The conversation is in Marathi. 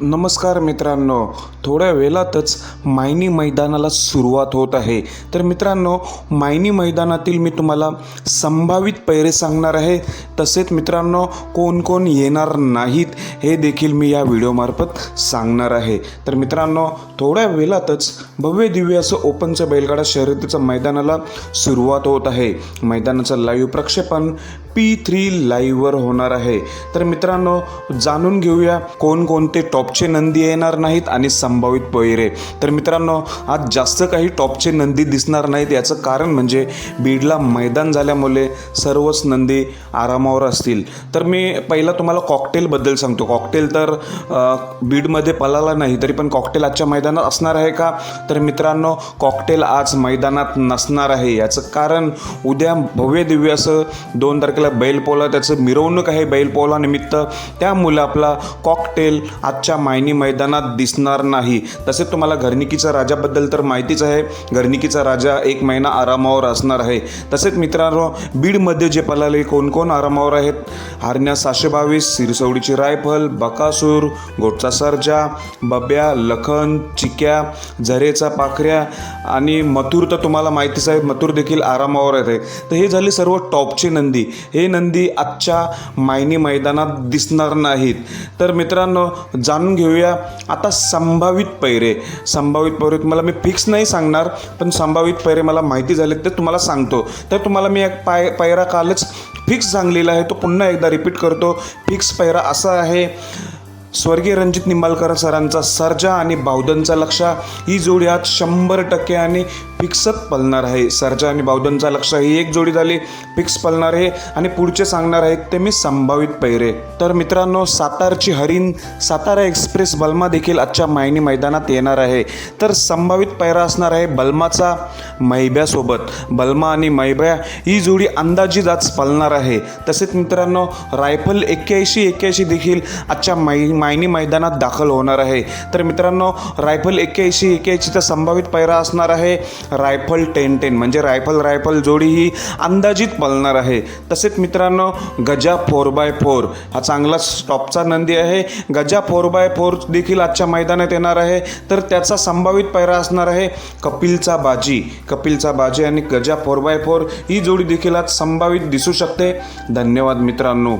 नमस्कार मित्रांनो थोड्या वेळातच मायनी मैदानाला सुरुवात होत आहे. तर मित्रांनो मायनी मैदानातील मी तुम्हाला संभावित पैरे सांगणार आहे. तसेच मित्रांनो कोण कोण येणार नाहीत हे देखील मी या व्हिडिओमार्फत सांगणार आहे. तर मित्रांनो थोड्या वेळातच भव्य दिव्य असं ओपनचं बैलगाडा शर्यतीचं मैदानाला सुरुवात होत आहे. मैदानाचं लाईव्ह प्रक्षेपण पी थ्री लाईव्हवर होणार आहे. तर मित्रांनो जाणून घेऊया कोणकोणते टॉपचे नंदी येणार नाहीत आणि संभावित पैरे तर मित्रांनो आज जास्त काही टॉपचे नंदी दिसणार नाहीत. याचं कारण म्हणजे बीडला मैदान झाल्यामुळे सर्वच नंदी आरामावर असतील. तर मी पहिला तुम्हाला कॉकटेलबद्दल सांगतो. कॉकटेल तर बीडमध्ये पळाला नाही तरी पण कॉकटेल आजच्या मैदानात असणार आहे का? तर मित्रांनो कॉकटेल आज मैदानात नसणार आहे. याचं कारण उद्या भव्य दिव्य असं दोन तारखेला बैलपोला त्याचं मिरवणूक आहे बैलपोला निमित्त. त्यामुळे आपला कॉकटेल आजच्या मायनी मैदानात दिसणार नाही. तसेच तुम्हाला घरनिकीचा राजाबद्दल तर माहितीच आहे. घरनिकीचा राजा एक महिना आरामावर असणार आहे. तसेच मित्रांनो बीडमध्ये जे पलाले कोण कोण आरामावर आहेत? हरण्या सहाशे बावीस सिरसवडीची रायफल बकासूर गोटचा सरजा बब्या लखन चिक्या झरेचा पाखऱ्या आणि मथुर तर तुम्हाला माहितीच आहे मथुर देखील आरामावर आहे तर हे झाले सर्व टॉपचे नंदी. हे नंदी आजच्या मायनी मैदानात दिसणार नाहीत. तर मित्रांनो जाणून घेऊया आता संभावित पैरे. संभावित पैरे तुम्हाला मी फिक्स नाही सांगणार पण संभावित पैरे मला माहिती झाले ते तुम्हाला सांगतो. तर तुम्हाला मी एक पाय पैरा कालच फिक्स सांगलेला आहे तो पुन्हा एकदा रिपीट करतो. फिक्स पैरा असा आहे. स्वर्गीय रणजित निंबाळकर सरांचा सर्जा आणि बावदनचा लक्षा ही जोडी आज शंभर टक्के आणि फिक्सच पलणार आहे. सरजा आणि बावधनचा लक्ष ही एक जोडी झाली. फिक्स पलणार आहे आणि पुढचे सांगणार आहेत ते मी संभावित पैरे. तर मित्रांनो सातारची हरिण सातारा एक्सप्रेस बल्मा देखील आजच्या मायनी मैदानात येणार आहे. तर संभावित पैरा असणार आहे बल्माचा मैब्यासोबत. बल्मा आणि मैब्या ही जोडी अंदाजी आज पलणार आहे. तसेच मित्रांनो रायफल एक्क्याऐंशी एक्क्याऐंशी देखील आजच्या मै मायनी मैदानात दाखल होणार आहे. तर मित्रांनो रायफल एक्क्याऐंशी एक्क्याऐंशीचा संभावित पैरा असणार आहे. रायफल टेन टेन म्हणजे रायफल रायफल जोडी ही अंदाजित पळणार आहे. तसेच मित्रांनो गजा फोर बाय फोर हा चांगला स्टॉपचा नंदी आहे. गजा फोर बाय फोर देखील आजच्या मैदानात येणार आहे. तर त्याचा संभावित पैरा असणार आहे कपिलचा बाजी. कपिलचा बाजी आणि गजा फोर बाय फोर ही जोडी देखील आज संभावित दिसू शकते. धन्यवाद मित्रांनो.